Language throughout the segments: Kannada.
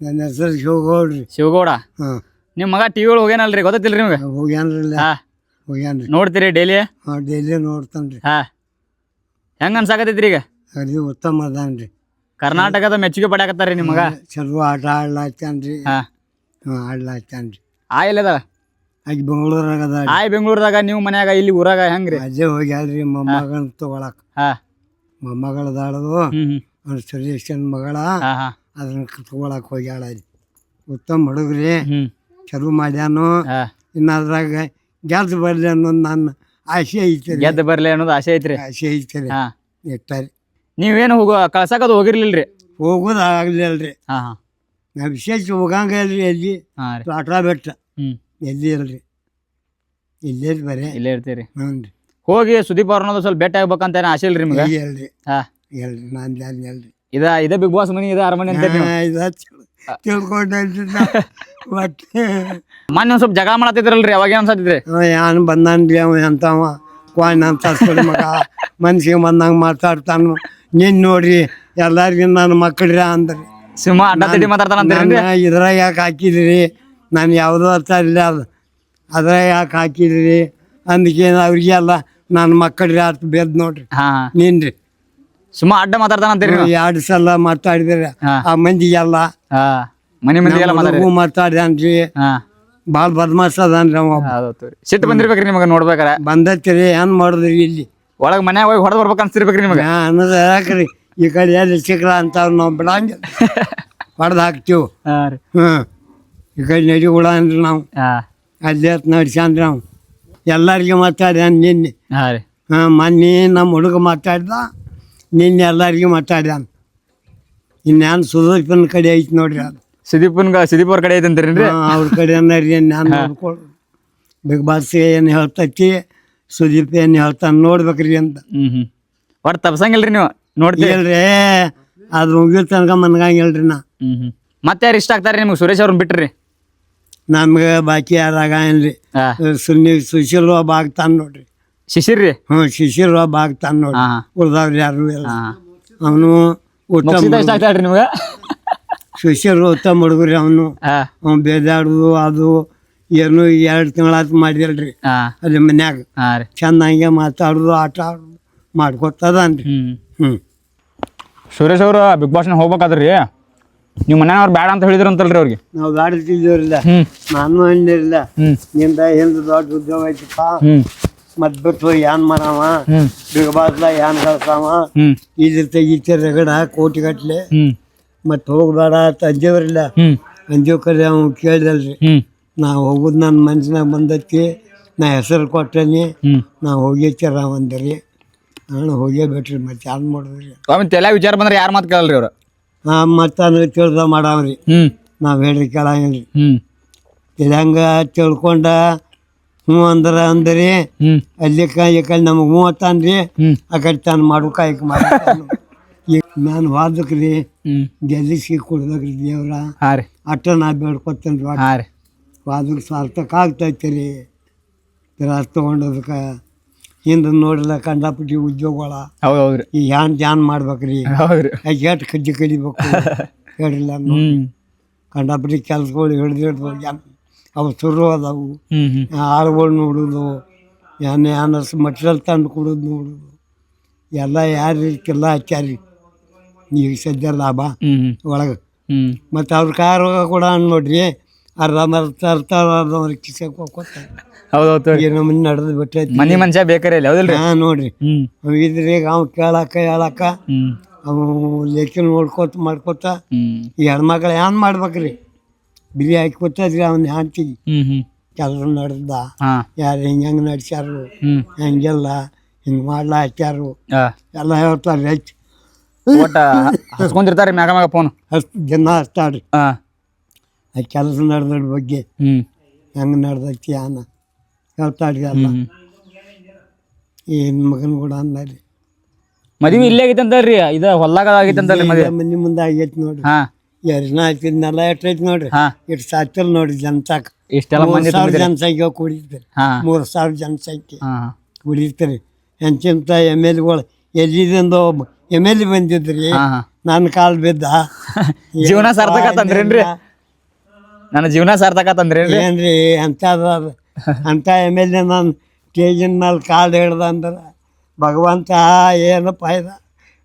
ನನ್ನ ಹೆಸರು ಶಿವಗೌಡ್ರಿ. ಶಿವಗೌಡ? ಹಾಂ. ನಿಮ್ಮ ಮಗ ಟಿವಿ ಒಳಗೆ ಹೋಗ್ಯಾನಲ್ರಿ ಗೊತ್ತಿಲ್ರಿ ನಿಮ್ಗೆ? ಹೋಗ್ಯಾನ್ರಲ್ಲ ಹಾ. ಹೋಗ್ಯಾನ್ರಿ. ನೋಡ್ತೀರಿ ಡೈಲಿ ಹಾಂ ಡೈಲಿ ನೋಡ್ತಾನ್ರಿ. ಹಾ. ಹೆಂಗ ಅನ್ಸಾಕತೈತ್ರಿ ಈಗ? ಅದು ಉತ್ತಮ ಅದಾನ್ರಿ. ಕರ್ನಾಟಕದ ಮೆಚ್ಚುಗೆ ಪಡ್ಯಾಕತ್ತಾರ್ರಿ ನಿಮ್ಮ ಮಗ? ಚಲೋ ಆಟ ಆಡ್ಲಾಕ್ತಾನ್ರಿ ಹಾ. ಹಾಂ ಆಡ್ಲಾಕ್ತಾನ್ರಿ ಆ ಅದ ಆಗಿ ಬೆಂಗಳೂರಾಗ ಅದ ಆಯ್ ಬೆಂಗಳೂರದಾಗ ನೀವು ಮನ್ಯಾಗ ಇಲ್ಲಿ ಊರಾಗ ಹೆಂಗ್ರಿ? ಅಜ್ಜೆ ಹೋಗ್ಯಾಳ್ರಿ ಮೊಮ್ಮಗನ ತಗೊಳಕ್. ಹಾ. ಮೊಮ್ಮಗಳದಾಳದು. ಅವ್ರ ಸುರೇಶನ್ ಮಗಳ. ಅದನ್ನ ತಗೊಳಕ್ ಹೋಗ್ಯಾಳ ಉತ್ತಮ ಹುಡುಗ್ರಿ ಹ್ಮ್. ಚಲೋ ಮಾಡ್ಯಾನು. ಹಾಂ. ಇನ್ನು ಅದ್ರಾಗ ಗೆದ್ದು ಬರಲಿ ಅನ್ನೋದು ನನ್ನ ಆಸೆ ಐತೆ ಗೆದ್ದು ಬರಲಿ ಅನ್ನೋದು ಆಸೆ ಐತ್ರಿ ಆಸೆ ಐತೆ ರೀ. ಹಾ. ಇಟ್ಟಾರಿ ನೀವೇನು ಹೋಗೋ ಕಳ್ಸಕದು ಹೋಗಿರ್ಲಿಲ್ರಿ ಹೋಗೋದು ಆಗ್ಲಿಲ್ರಿ ಅಲ್ರಿ ಹಾಂ ನಾ ವಿಶೇಷ ಹೋಗಂಗ ಇಲ್ರಿ ಎಲ್ಲಿ? ಹಾಂ ರೀ. ಬೆಟ್ಟ. ಹ್ಮ್. ಎಲ್ಲಿ ಇಲ್ರಿ? ಇಲ್ಲೇ ಬರೇ. ಇಲ್ಲೇ ಇರ್ತೀರಿ. ಹ್ಞೂ ರೀ. ಹೋಗಿ ಸುದೀಪ್ ಅವ್ರನ್ನೋದು ಸ್ವಲ್ಪ ಭೇಟಿ ಆಗ್ಬೇಕಂತ ಏನೋ ಆಸೆ ಇಲ್ರಿ ನಿಮ್ಗೆ? ಹೇಳ್ರಿ ಹಾ. ಹೇಳ್ರಿ ನಾನು ಹೇಳ್ರಿ. ಎಲ್ರಿ ಇದ ಇದ ಬಿಗ್ ಬಾಸ್ ಮನಿ ಇದ ಅರಮನೆ ಅಂತ ನೀವು ಇದು ಮತ್ತೆ ಮೊನ್ನೆ ಒಂದ್ ಸ್ವಲ್ಪ ಜಗಳ ಮಾಡತ್ತಿದ್ರಲ್ರಿ ಅವಾಗ ಏನ್ ಅನ್ಸತ್ತಿದ್ರಿ ಏನ್ ಯಾನ್ ಬಂದಾನ್ರಿ ಅವ ಎಂತ ಕೋಣ ಅಂತ ಮಗ. ಮನ್ಸಿಗೆ ಬಂದಂಗ ಮಾತಾಡ್ತಾನು. ನೀನ್ ನೋಡ್ರಿ ಎಲ್ಲಾರ್ಗಿ ನನ್ನ ಮಕ್ಕಳ್ರಿ ಅಂದ್ರಿ. ಸಿಂಹ ಅಡ್ಡ ತಿಡ್ಡಿ ಮಾತಾಡ್ತಾನ ಅಂತೀರಿ ಇದ್ರಾಗ ಯಾಕೆ ಹಾಕಿದ್ರಿ? ನಾನು ಯಾವುದೋ ಅರ್ಥ ಇಲ್ಲ ಅದು. ಅದ್ರಾಗ ಯಾಕೆ ಹಾಕಿದ್ರಿ? ಅಂದಕ್ಕೆ ಅವ್ರಿಗೆಲ್ಲ ನನ್ನ ಮಕ್ಕಳ್ರಿ ಅರ್ಥ ಬೇದ್ ನೋಡ್ರಿ. ಹಾ. ನೀನ್ರಿ. ಸುಮ್ಮ ಅಡ್ಡ ಮಾತಾಡ್ತಾನ ಅಂತೀರಿ ನೀವು? ಎರಡು ಸಲ ಮಾತಾಡಿದ್ರೆ ಹಾ. ಆ ಮಂದಿಗೆಲ್ಲ ಹಾ. ಮನಿ ಮಂದಿ ಎಲ್ಲ ಮಾತಾಡಿ ಹುಡುಗು ಮಾತಾಡ್ಯಾನ್ರಿ ಹಾ. ಭಾಳ ಬದ್ಮಾಸ್ ಅದಾನ್ರಿ ಅವ. ಹೌದು ಸಿಟ್ಟು ಬಂದಿರ್ಬೇಕ್ರಿ ನಿಮಗೆ ನೋಡ್ಬೇಕಾರ. ಬಂದತ್ತಿರಿ ಏನ್ ಮಾಡುದ್ರಿ ಇಲ್ಲಿ? ಒಳಗ್ ಮನ್ಯಾಗ ಹೋಗಿ ಹೊಡೆದ್ ಬರ್ಬೇಕು ಅನ್ಸಿರ್ಬೇಕ್ರಿ ನಿಮಗೆ. ಅನ್ನೋದು ಯಾಕ್ರಿ ಈ ಕಡೆ ಎಲ್ಲಿ ಸಿಕ್ಕಲ್ಲ ಅಂತ ನಾವು ಬಿಡಂಗಿಲ್ಲ. ಹೊಡೆದು ಹಾಕ್ತೀವಿ. ಹಾ ರೀ. ಈ ಕಡೆ ನಡಿಗುಳ ಅಂದ್ರಿ ನಾವು. ಹಾ. ಅಲ್ಲಿ ನಡ್ಸಂದ್ರೆ ನಾವು. ಎಲ್ಲರಿಗೆ ಮಾತಾಡ್ಯಾನ ನಿನ್ನೆ. ಹಾ ರೀ. ಹಾಂ ಮೊನ್ನೆ ನಮ್ಮ ಹುಡುಗ ಮಾತಾಡ್ದ. ನಿನ್ನೆ ಎಲ್ಲರಿಗೂ ಮಾತಾಡ್ಯಾನ ಇನ್ಯಾನ್ ಸುದೀಪನ ಕಡೆ ಐತಿ ನೋಡ್ರಿ ಅದು. ಸುದೀಪನ್ಗ ಸುದೀಪ್ ಅವ್ರ ಕಡೆ ಐತೆ ಅವ್ರ ಕಡೆ ಅನ್ನರಿ ನಾನು ನೋಡ್ಕೊಳ್ಳು ಬಿಗ್ ಬಾಸ್ ಏನು ಹೇಳ್ತೈತಿ ಸುದೀಪ್ ಏನು ಹೇಳ್ತಾನೆ ನೋಡ್ಬೇಕ್ರಿ ಅಂತ. ಒಟ್ಟು ತಪ್ಸಂಗಿಲ್ರಿ ನೀವು ನೋಡ್ತೀರಿ ಅದು ಮುಗಿದ ತನಕ ಮನ್ಗಂಗಿಲ್ರಿ ನಾ. ಮತ್ತೆ ಯಾರು ಇಷ್ಟ ಆಗ್ತಾರೆ ನಿಮ್ಗೆ? ಸುರೇಶ್ ಅವ್ರನ್ನ ಬಿಟ್ರಿ. ನಮ್ಗೆ ಬಾಕಿ ಯಾರಾಗ ಏನ್ರಿ? ಸುನಿ ಸುಶೀಲ್ ಒಬ್ಬ ಆಗ್ತಾನೆ ನೋಡ್ರಿ. ಶಿಶಿರ್ ಹ್ಮ್ ಹ್ಞೂ ಶಿಶಿರ್ ಒಬ್ಬ ಆಗ್ತಾನೆ ನೋಡ್ರಿ ಹಾ ಉಳ್ದವ್ರು ಯಾರು ಇಲ್ಲ. ಅವನು ಉತ್ತಮ ಮುಗಿಸಿದ ಇಷ್ಟ ಆಗ್ತಾಳ್ರಿ ನಿಮ್ಗೆ? ಸುಶೀಲ್ ಉತ್ತಮ ಹುಡುಗ್ರಿ ಅವನು. ಹಾ. ಅವ್ನು ಬೇದಾಡುದು ಅದು ಏನು ಎರಡು ತಿಂಗಳಾತು ಮಾಡಿದಲ್ರಿ ಹಾ. ಅಲ್ಲಿ ಮನ್ಯಾಗ. ಹಾ ರೀ. ಚಂದ ಹಂಗೆ ಮಾತಾಡುದು ಆಟ ಆಡುದು ಮಾಡ್ಕೊತದನ್ರಿ. ಹ್ಮ್. ಹ್ಞೂ ಸುರೇಶ್ ಅವರು ಬಿಗ್ ಬಾಸ್ ಹೋಗ್ಬೇಕಾದ್ರಿ? ನೀವು ಮನೆಯವ್ರು ಬೇಡ ಅಂತ ಹೇಳಿದ್ರು ಅಂತಲ್ರಿ ಅವ್ರಿಗೆ. ನಾವು ಬೇಡ ಹ್ಮ್. ನಾನು ಹಣ್ಣಿರಲಿಲ್ಲ ಹ್ಮ್. ನಿಂದ ಹಿಂದೆ ದೊಡ್ಡ ಉದ್ಯೋಗ ಐತಿಪ್ಪ. ಹ್ಮ್. ಮತ್ ಬಿಟ್ಟು ಏನ್ ಮಾಡವ ಬಿಗ ಬಾಸ್ಲ ಏನ್ ಕಳ್ಸಾವ ಇದ್ರ ತೆಗಿತಿ ರಗಡ ಕೋಟಿ ಗಟ್ಲೆ. ಮತ್ತೆ ಮತ್ ಹೋಗ್ಬೇಡ ಅಂತ ಅಂಜೇವ್ರಿಲ್ಲ. ಅಂಜೇವ್ ಕರೆ ಅವ್ ಕೇಳ್ದಲ್ರಿ. ನಾ ಹೋಗುದ್ ನನ್ನ ಮನ್ಸಿನಾಗ ಬಂದೈತಿ ನಾ ಹೆಸರು ಕೊಟ್ಟೇನಿ. ನಾ ಹೋಗಿಚ್ಚಾರ ಅಂದ್ರಿ. ನಾನು ಹೋಗೇ ಬಿಟ್ರಿ ಮತ್ತೆ ಯಾರು ಮಾಡಿದ್ರಿ? ತಲೆ ವಿಚಾರ ಬಂದ್ರೆ ಯಾರು ಮಾತು ಕೇಳಲ್ರಿ ಅವ್ರು? ನಾ ಮತ್ತೆ ಅಂದ್ರೆ ತಿಳ್ದ ಮಾಡವ್ರಿ. ನಾವು ಹೇಳ್ರಿ ಕೇಳಂಗಿಲ್ರಿ. ಇದಂಗ ತಿಳ್ಕೊಂಡ ಹ್ಞೂ ಅಂದ್ರೆ ಅಂದ್ರಿ ಹ್ಮ್. ಅಲ್ಲಿ ಈ ಕಡೆ ನಮಗೆ ಹ್ಞೂ ಅತ್ತಾನ್ರಿ ಹ್ಮ್. ಆ ಕಡೆ ತಾನು ಮಾಡು ಕಾಯಕ ಮಾಡಿ ಈಗ ನಾನು ವಾದಕ್ರಿ ಹ್ಮ್. ಗೆಲ್ಲಿಸಿ ಕೊಡ್ಬೇಕ್ರಿ ದೇವ್ರ. ಹಾ ರೀ. ಅಟ್ಟ ನಾ ಬೇಡ್ಕೊತೇನ್ರಿ ಹಾ ರೀ. ವಾದಕ್ಕೆ ಸಾರ್ಥಕ ಆಗ್ತೈತೆ ರೀ ತ್ರಾಸ ತೊಗೊಂಡದಕ್ಕೆ ಹಿಂದೆ ನೋಡಿಲ್ಲ ಕಂಡಾಪಟ್ಟಿ ಉದ್ಯೋಗಗಳ. ಹೌದು ಹೌದ್ರಿ ಈ ಯಾನ್ ಜಾನ್ ಮಾಡ್ಬೇಕ್ರಿ. ಹೌದ್ರಿ. ಎಷ್ಟು ಕಜ್ಜಿ ಕಲಿಬೇಕು. ಹೇಳಿಲ್ಲ. ಹ್ಮ್. ಕಂಡಾಪಟ್ಟಿ ಕೆಲಸಗಳು ಹಿಡ್ದಿಡ್ದು ಅವು ಶುರು ಅದಾವು. ಹ್ಮ್ ಹ್ಮ್. ಆಳುಗಳು ನೋಡೋದು ಏನೇ ಅನಸ್ ಮಟ್ರಿಯಲ್ ತಂದು ಕೊಡೋದು ನೋಡೋದು. ಎಲ್ಲ ಯಾರು ಹಾಕ್ಯಾರಿ ಹಚ್ಚಾರಿ ಈಗ ಸದ್ಯ ಲಾಭ ಹ್ಮ್ ಹ್ಮ್. ಒಳಗೆ. ಹ್ಮ್. ಮತ್ತು ಅವ್ರ ಕಾರ್ ಕೂಡ ನೋಡ್ರಿ ಅರ್ಧ ಮರ್ತ ಅರ್ಥ ಅವ್ರ ಕಿಸಕ್ಕೆ ಹೋಗ್ಕೊತಾರೆ ಹೌದು ಹೌದು ಈಗ ನಮ್ಮನ್ನ ನಡೆದು ಬಿಟ್ಟೈತಿ ಮನಿ ಮನುಷ್ಯ ಬೇಕಾರೆ ಇಲ್ಲ ಹೌದಿಲ್ರಿ? ಹಾಂ ನೋಡ್ರಿ. ಹ್ಮ್. ಇದ್ರಿ ಈಗ ಅವ್ ಕೇಳಕ್ಕ ಹೇಳಕ್ಕ ಹ್ಮ್. ಅವು ಲೇಖಿ ನೋಡ್ಕೊತ ಮಾಡ್ಕೊತ ಹ್ಮ್. ಈ ಹೆಣ್ಮಕ್ಳು ಏನ್ ಮಾಡ್ಬೇಕ್ರಿ? ಬಿರಿ ಹಾಕಿ ಅವ್ನ ಹ್ಯಾಂತಿಗೆ ಹ್ಮ್ ಹ್ಮ್. ಕೆಲಸ ನಡೆದ ಹಾ. ಯಾರು ಹಿಂಗ ಹೆಂಗ್ ನಡ್ಸ್ಯಾರು ಹ್ಮ್. ಹೆಂಗೆಲ್ಲ ಹಿಂಗ್ ಮಾಡ್ಲಾ ಹಾಕ್ಯಾರು. ಹಾ. ಎಲ್ಲ ಹೇಳ್ತಾರೆ ಹೆಚ್ಚು ಒಟ್ಟ ಹಸ್ಕೊಂಡಿರ್ತಾರಿ ಮ್ಯಾಗ ಮ್ಯಾಗ ಫೋನ್ ಅಷ್ಟು ಜನ ಹಚ್ತಾಡ್ರಿ ಹಾ. ಆ ಕೆಲಸ ನಡೆದ ಬಗ್ಗೆ ಹ್ಮ್. ಹೆಂಗ್ ನಡೆದೈತಿ ಆನ ಹೇಳ್ತಾಡ್ರಿ ಎಲ್ಲ. ಹ್ಮ್ ಮಗನ್ ಮಗನ ಕೂಡ ಅಂದ್ರಿ ಮದ್ವಿ ಇಲ್ಲೇ ರೀ ಇದ ಹೊಲ್ದಾಗ ಮದ್ವಿ. ಮನೆ ಮುಂದೆ ಆಗೈತಿ ನೋಡ್ರಿ. ಹಾ. ಎರ್ನ ಹಾಕಿದ್ನೆಲ್ಲ ಎಷ್ಟೈತಿ ನೋಡ್ರಿ? ಹಾ. ಇಟ್ ಸಾಕ್ತಿಲ್ಲ ನೋಡ್ರಿ ಜನಸಾಕ್. ಇಷ್ಟೆಲ್ಲ ಮೂರು ಮಂದಿ ಸಾವಿರ. ಜನಸಂಖ್ಯೆ ಕೂಡಿರ್ತಾರೆ ಹಾ. ಮೂರು ಸಾವಿರ ಜನಸಂಖ್ಯೆ ಹಾ. ಕೂಡಿರ್ತಾರೆ ಎಂಚಿಂತ ಎಂ ಎಲ್ಗಳು ಎಲ್ಲಿದಿಂದ ಎಂ ಎಲ್ ಬಂದಿದ್ರಿ? ಹಾ ಹಾ. ನನ್ನ ಕಾಲ್ ಬಿದ್ದ. ಜೀವನ ಸಾರ್ಥಕ ಆತಂದ್ರೇನ್ರಿ ನನ್ನ ಜೀವನ ಸಾರ್ಥಕ ಆತಂದ್ರೇನ್ರಿ ಏನ್ರಿ ಅಂತ ಅಂತ ಎಂ ಎಲ್ ಎ ನಾನು ಸ್ಟೇಜಿನ ಮೇಲೆ ಕಾಲ್ ಹಿಡ್ದ ಅಂದ್ರೆ ಭಗವಂತ ಏನಪ್ಪ ಇದ?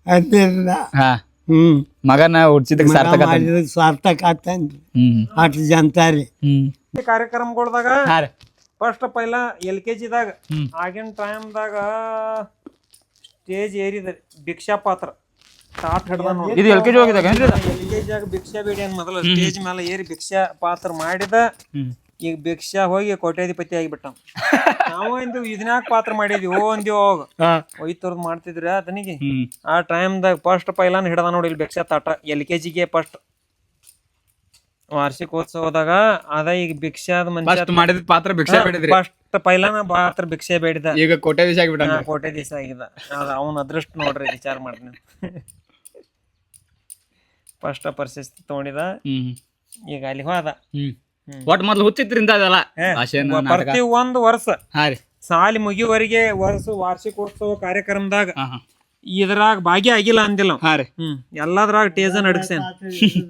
ಅಂದಿಲ್ಲ ಹಾ. ಹ್ಞೂ ಮಗನ ಹುಡ್ಸಿದಕ್ಕೆ ಸಾರ್ಥಕ ಆತ ಸಾರ್ಥಕ ಆಗ್ತಾನ್ರಿ ಹ್ಮ್. ಅಷ್ಟು ಜನತಾ ರೀ ಹ್ಮ್ ಕಾರ್ಯಕ್ರಮಗಳ್ದಾಗ ಹಾ ರೀ. ಫಸ್ಟ್ ಪೈಲ ಎಲ್ ಕೆ ಜಿದಾಗ ಹ್ಮ್. ಆಗಿನ ಟೈಮ್ದಾಗ ಸ್ಟೇಜ್ ಏರಿದ್ರಿ. ಭಿಕ್ಷಾ ಪಾತ್ರ. ತಾಟ್ ಹಿಡ್ದ ನೋಡಿ ಇದು ಎಲ್ ಕೆ ಜಿ ಹೋಗಿದ್ದಾಗೇನ್ರಿ ಎಲ್ ಕೆ ಜಿಯಾಗ ಭಿಕ್ಷಾ ಬೇಡಿ ಮೊದಲ ಮೊದಲು ಸ್ಟೇಜ್ ಮೇಲೆ ಏರಿ ಭಿಕ್ಷಾ ಪಾತ್ರ ಮಾಡಿದ ಹ್ಮ್. ಈಗ ಭಿಕ್ಷಾ ಹೋಗಿ ಕೋಟ್ಯಾಧಿಪತಿ ಆಗಿಬಿಟ್ಟ ನಾವು ಇಂದು ಇದನ್ಯಾಕ ಪಾತ್ರ ಮಾಡಿದ್ವಿ ಓ ಅಂದಿವ್ ಅವಾಗ. ಹಾ. ಒಯ್ತವ್ರದ್ದು ಮಾಡ್ತಿದ್ರ ಅದನಿಗೆ ಆ ಟೈಮ್ದಾಗ ಫಸ್ಟ್ ಪೈಲಾನ್ ಹಿಡ್ದ ನೋಡಿ ಇಲ್ಲಿ ಭಿಕ್ಷಾ ತಾಟ ಎಲ್ ಕೆ ಜಿಗೆ ಫಸ್ಟ್ ವಾರ್ಷಿಕೋತ್ಸವದಾಗ ಅದ ಈಗ ಭಿಕ್ಷಾದ ಮನುಷ್ಯ ಮಾಡಿದ ಪಾತ್ರ ಭಿಕ್ಷೆ ಬೇಡಿದ್ರಿ. ಫಸ್ಟ್ ಪೈಲಾನ ಪಾತ್ರ ಭಿಕ್ಷೆ ಬೇಡಿದ. ಈಗ ಕೋಟೆ ದಿವಸ ಆಗಿಬಿಟ್ಟ ಕೋಟೆ ದಿವಸ ಆಗಿದ. ಅದ ಅವನ ಅದೃಷ್ಟ ನೋಡ್ರಿ ವಿಚಾರ ಮಾಡ್ತೀನಿ. ಫಸ್ಟ್ ಪರಿಸ್ಥಿತಿ ತಗೊಂಡಿದ. ಈಗ ಅಲ್ಲಿ ಹೋದ. ಒಟ್ ಮೊದ್ಲು ಹುಚ್ಚಿತ್ರಿಂದ ಅದೆಲ್ಲ. ಭಾಷೆನ ನಾಟಕ. ಪ್ರತಿ ಒಂದು ವರ್ಷ ಹಾ ರೀ. ಸಾಲಿ ಮುಗಿಯುವರೆಗೆ ವರ್ಷ ವಾರ್ಷಿಕೋತ್ಸವ ಕಾರ್ಯಕ್ರಮದಾಗ ಇದ್ರಾಗ ಹಾ. ಇದ್ರಾಗ ಭಾಗಿಯಾಗಿಲ್ಲ ಅಂದಿಲ್ಲ ಅವ. ಹಾ ರೀ. ಹ್ಮ್. ಎಲ್ಲದ್ರಾಗ ಟೇಜ ನಡಗ್ಸೇನ್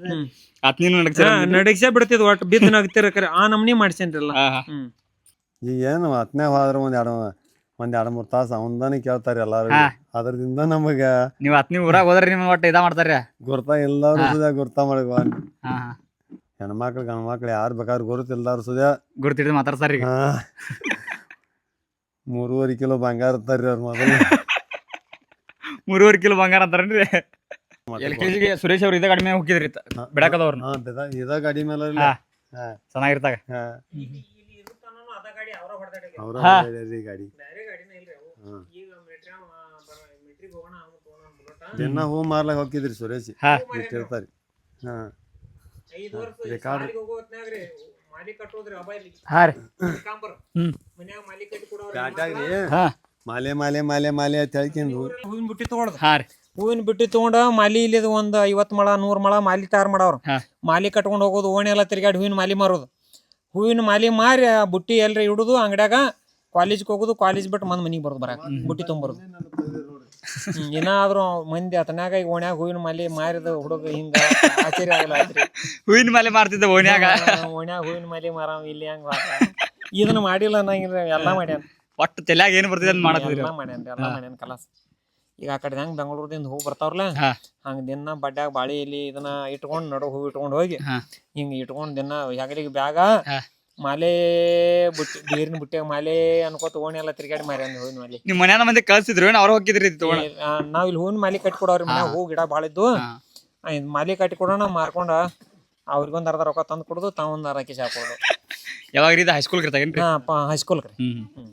ಹ್ಮ್. ಅತ್ ನೀನು ನಡ್ಸ್ಯಾರ ನಡಗ್ಸೇ ಬಿಡ್ತಿದ್ ಒಟ್ಟು ಬಿದ್ದು ನಗ್ತಿರ ಕರೆ. ಆ ನಮ್ನಿ ಮಾಡ್ಸೇನ್ರಲ್ಲ. ಹಾ ಹಾ. ಹ್ಮ್. ಈಗ ಏನು ಹತ್ತನೇ ಹೋದ್ರೆ ಒಂದ್ ಎರಡು ಒಂದ್ ಎರಡು ಮೂರು ತಾಸು ಅವನ್ದಾನೆ ಕೇಳ್ತಾರೆ ಎಲ್ಲಾರು. ಹಾ. ಅದರಿಂದ ನಮಗ ನೀವ್ ಅತ್ ನೀವು ಊರಾಗ ಹೋದ್ರೆ ನಿಮ್ ಒಟ್ಟ ಇದ ಮಾಡ್ತಾರ್ರಿ ಗುರ್ತ ಎಲ್ಲಾರು ಗುರ್ತ ಮಾಡಿ ಹಾ ಹಾ. ಹೆಣ್ಮಕ್ಳು ಗಂಡ್ಮಕ್ಳು ಯಾರು ಬೇಕಾದ್ರೆ ಗುರುತಿಲ್ದಾರ ಸುದ್ಯ. ಗುರುತಿಡಿದು ಮಾತಾಡ್ತಾರ್ರಿ ಹಾ. ಮೂರುವರೆ ಕಿಲೋ ಬಂಗಾರ ಇರ್ತಾರ್ರಿ ಅವ್ರ ಮೊದಲು ಮೂರುವರೆ ಕಿಲೋ ಬಂಗಾರ ಅಂತಾರನ್ರಿ ಎಲ್ ಕೆ ಜಿಗೆ ಸುರೇಶ್ ಅವ್ರು ಇದ ಕಡಿಮೆ ಹೋಗಿದ್ರಿ ಬಿಡಾಕದವ್ರನ್ನ ಹಾ. ಇದ- ಇದ ಗಾಡಿ ಮೇಲೆ ಹಾ. ಚೆನ್ನಾಗಿರ್ತಾಗ. ಹಾ. ಅವ್ರ ಹಾ. ಗಾಡಿ. ಹಾ. ದಿನ ಹೂ ಮಾರ್ಲಕ್ ಹೋಗಿದ್ರಿ ಸುರೇಶ್. ಹಾ. ಇಟ್ಟಿರ್ತಾರಿ. ಹಾ. ಹಾ ರೀ. ಮಾಲಿ ಹಾ. ಮಾಲೆ ಮಾಲೆ ಮಾಲೆ ಮಾಲೆ ಅಂತ ಹೇಳ್ಕೊಂಡು ಹೂವಿನ ಬಿಟ್ಟಿ ತಗೊಳ್ದ ಹಾ ರೀ. ಹೂವಿನ ಬುಟ್ಟಿ ತಗೊಂಡ ಮಾಲಿ ಇಲ್ಲಿದ ಒಂದ್ ಐವತ್ ಮಳ ನೂರ್ ಮಳ ಮಾಲಿ ತಯಾರು ಮಾಡವ್ರ. ಹಾ. ಮಾಲಿ ಕಟ್ಕೊಂಡು ಹೋಗೋದು ಓಣಿ ಎಲ್ಲ ತಿರ್ಗಾಡಿ ಹೂವಿನ ಮಾಲಿ ಮಾರೋದು. ಹೂವಿನ ಮಾಲಿ ಮಾರಿ ಆ ಬುಟ್ಟಿ ಎಲ್ರಿ ಇಡುದು ಅಂಗಡ್ಯಾಗ ಕಾಲೇಜ್ಗೆ ಹೋಗೋದು ಕಾಲೇಜ್ ಬಿಟ್ಟು ಮಂದ್ ಮನಿಗೆ ಬರೋದು ಬರ ಬುಟ್ಟಿ ತೊಂಬರೋದು ಹ್ಮ್, ಏನಾದ್ರು ಮಂದಿ ಅತನ್ಯಾಗ ಈಗ ಓಣ್ಯಾಗ ಹೂವಿನ ಮಾಲೆ ಮಾರಿದ ಹುಡುಗ ಹಿಂಗ ಆಶ್ಚರ್ಯ ಆಗಲ್ಲ ಹೂವಿನ ಮಾಲೆ ಮಾರ್ತಿದ್ದ ಓಣ್ಯಾಗ. ಓಣ್ಯಾಗ ಹೂವಿನ ಮಾಲೆ ಮಾರ ಇಲ್ಲಿ ಹಂಗ ಇದನ್ನ ಮಾಡಿಲ್ಲ ಅನ್ನಂಗಿಲ್ಲ ಎಲ್ಲಾ ಮಾಡ್ಯಾನ. ಒಟ್ಟು ತಲ್ಯಾಗ ಏನು ಬರ್ತದೆ ಅಂತ ಮಾಡತ್ತಿದ್ರಿ ಎಲ್ಲಾ ಮಾಡ್ಯಾನ ಎಲ್ಲಾ ಮಾಡ್ಯಾನ ಕಲಾಸ್. ಈಗ ಆ ಕಡೆ ಹೆಂಗ್ ಬೆಂಗಳೂರದಿಂದ ಹೂ ಬರ್ತಾವ್ರಲ್ಲ ಹಂಗ ದಿನ ಬಡ್ಡ್ಯಾಗ ಬಾಳಿ ಇಲ್ಲಿ ಇದನ್ನ ಇಟ್ಕೊಂಡ್ ನಡು ಹೂ ಇಟ್ಕೊಂಡ್ ಹೋಗಿ ಹಿಂಗ ಇಟ್ಕೊಂಡ್ ದಿನ ಹೆಗಲಿಗೆ ಬ್ಯಾಗ. ಮಾಲೆ ಬುಟ್ಟಿ ನೀರಿನ ಬುಟ್ಟಿಯಾಗ ಮಾಲೆ ಅನ್ಕೋ ಓಣಿ ಎಲ್ಲ ತಿರ್ಗಾಡಿ ಮಾರಿ ಅಂದ್ ಹೂವಿನ ಮಾಲೆ. ನಿಮ್ ಮನ್ಯಾನ ಮಂದಿ ಕಳ್ಸಿದ್ರು ಅವ್ರ ಹೋಗಿದ್ರಿ ಇದು ತಗೊಂಡ್? ಏ, ಆ, ನಾವ್ ಇಲ್ಲಿ ಹೂವಿನ ಮಾಲಿ ಕಟ್ಟಿ ಕೊಡೋರಿ ಮನ್ಯಾಗ ಹೂ ಗಿಡ ಭಾಳ ಇದ್ದು ಹಾ. ಆ, ಇದ್ ಮಾಲಿ ಕಟ್ಟಿ ಕೊಡೋಣ ಮಾರ್ಕೊಂಡ ಅವ್ರಿಗೊಂದ್ ಅರ್ಧ ರೊಕ್ಕ ತಂದು ಕೊಡುದು ತಾವೊಂದ್ ಅರ್ಧ ಕೆಜಿ ಹಾಕೊಡುದು. ಯಾವಾಗ ರೀ ಹೈಸ್ಕೂಲ್ ಇರ್ತಾಗೇನ್ರಿ ಹಾ ಹೈಸ್ಕೂಲ್ ಹ್ಮ್.